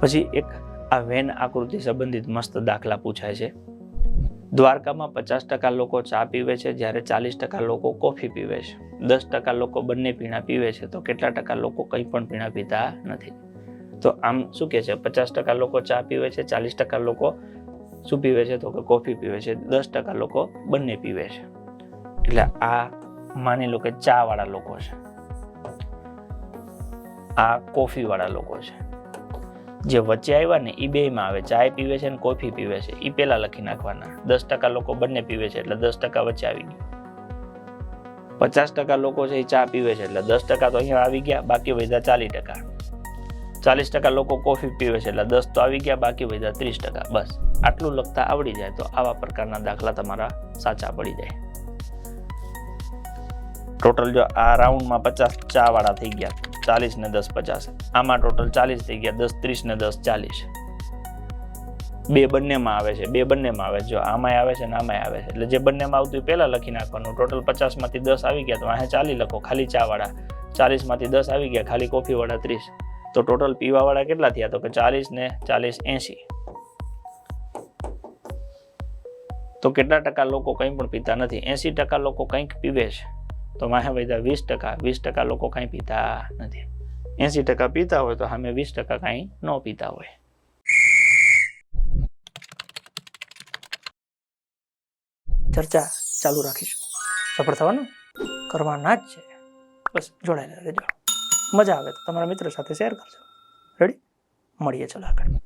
પછી એક આ વેન આકૃતિ સંબંધિત મસ્ત દાખલા પૂછાય છે. દ્વારકામાં પચાસ ટકા લોકો ચા પીવે છે, જ્યારે ચાલીસ ટકા લોકો કોફી પીવે છે. દસ ટકા લોકો બંને પીણા પીવે છે, તો કેટલા ટકા લોકો કંઈ પણ પીણા પીતા નથી. તો આમ શું કહે છે? પચાસ ટકા લોકો ચા પીવે છે, ચાલીસ ટકા લોકો શું પીવે છે? તો કે કોફી પીવે છે. દસ ટકા લોકો બંને પીવે છે. એટલે આ માની લો કે ચા વાળા લોકો છે. આ કોફી વાળા લોકો છે. જે વચ્ચે આવ્યા ને એ બેમાં આવે. ચાય પીવે છે ને કોફી પીવે છે. એ પહેલાં લખી નાખવાના. દસ ટકા લોકો બંને પીવે છે એટલે દસ ટકા વચ્ચે આવી ગયું. પચાસ ટકા લોકો છે એ ચા પીવે છે એટલે દસ ટકા તો અહીંયા આવી ગયા, બાકી વધ્યા ચાલીસ ટકા. ચાલીસ ટકા લોકો કોફી પીવે છે એટલે દસ તો આવી ગયા, બાકી વધ્યા ત્રીસ ટકા. બસ. આટલું લખતા આવડી જાય તો આવા પ્રકારના દાખલા તમારા સાચા પડી જાય. ટોટલ જો આ રાઉન્ડમાં પચાસ ચા વાળા થઈ ગયા, ચાલીસ ને દસ પચાસ. આમાં ટોટલ ચાલીસ થઈ ગયા, દસ, ત્રીસ ને દસ, ચાલીસ. બે બંનેમાં આવે છે, બે બંનેમાં આવે છે. જો આમાંય આવે છે ને આમાંય આવે છે. એટલે જે બંનેમાં આવતું પહેલાં લખી નાખવાનું. ટોટલ પચાસમાંથી દસ આવી ગયા, તો અહીંયા ચાલી લખો, ખાલી ચા વાળા. ચાલીસમાંથી દસ આવી ગયા, ખાલી કોફીવાળા ત્રીસ. તો ટોટલ પીવા વાળા કેટલા થયા? તો કે ચાલીસ ને ચાલીસ એંશી. તો કેટલા ટકા લોકો કંઈ પણ પીતા નથી? એંશી ટકા લોકો કંઈક પીવે છે. તો માહે વૈદા વીસ ટકા વીસ ટકા લોકો કંઈ પીતા નથી. એંશી ટકા પીતા હોય તો સામે વીસ ટકા કંઈ ન પીતા હોય. ચર્ચા ચાલુ રાખીશું. સફળ થવાનું? કરવાના જ છે. બસ જોડાયેલા રહેજો. મજા આવે તો તમારા મિત્રો સાથે શેર કરજો. રેડી મળીએ ચલો આગળ.